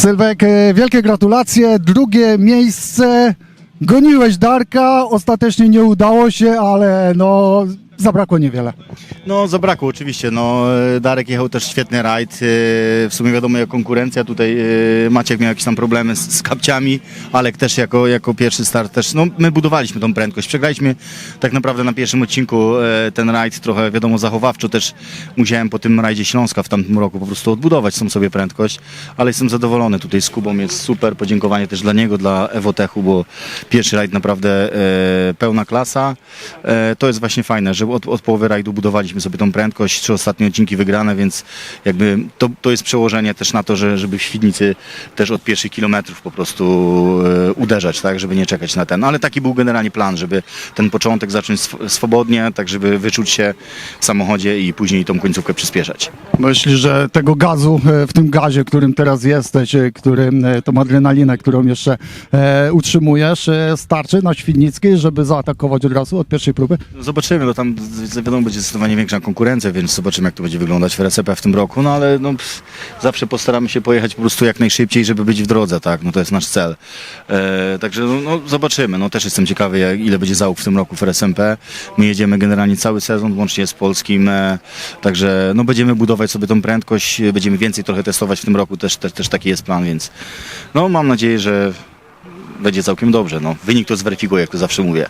Sylwek, e, wielkie gratulacje. Drugie miejsce. Goniłeś Darka, ostatecznie nie udało się, ale no zabrakło niewiele. No zabrakło oczywiście, no Darek jechał też świetny rajd, e, w sumie wiadomo jak konkurencja, tutaj e, Maciek miał jakieś tam problemy z, z kapciami, Alek też jako, jako pierwszy start też, no my budowaliśmy tą prędkość, przegraliśmy tak naprawdę na pierwszym odcinku e, ten rajd trochę wiadomo zachowawczo też musiałem po tym rajdzie Śląska w tamtym roku po prostu odbudować tą sobie prędkość, ale jestem zadowolony tutaj z Kubą, jest super, podziękowanie też dla niego, dla Ewotechu, bo pierwszy rajd naprawdę e, pełna klasa, e, to jest właśnie fajne, że od, od połowy rajdu budowaliśmy sobie tą prędkość, trzy ostatnie odcinki wygrane, więc jakby to, to jest przełożenie też na to, że, żeby w Świdnicy też od pierwszych kilometrów po prostu e, uderzać, tak, żeby nie czekać na ten. Ale taki był generalnie plan, żeby ten początek zacząć sw- swobodnie, tak żeby wyczuć się w samochodzie i później tą końcówkę przyspieszać. Myślisz, że tego gazu, e, w tym gazie, którym teraz jesteś, e, którym, e, tą adrenalinę, którą jeszcze e, utrzymujesz, starczy na Świdnickiej, żeby zaatakować od razu od pierwszej próby? No Zobaczymy, no tam z- wiadomo będzie zdecydowanie większa konkurencja, więc zobaczymy jak to będzie wyglądać w RSP w tym roku, no ale no, pff, zawsze postaramy się pojechać po prostu jak najszybciej, żeby być w drodze, tak, no to jest nasz cel. E, także no, no, zobaczymy, no też jestem ciekawy jak, ile będzie załóg w tym roku w RSMP. My jedziemy generalnie cały sezon, łącznie z polskim, e, także no będziemy budować sobie tą prędkość, będziemy więcej trochę testować w tym roku, też, też, też taki jest plan, więc no mam nadzieję, że będzie całkiem dobrze, no wynik to zweryfikuje, jak to zawsze mówię.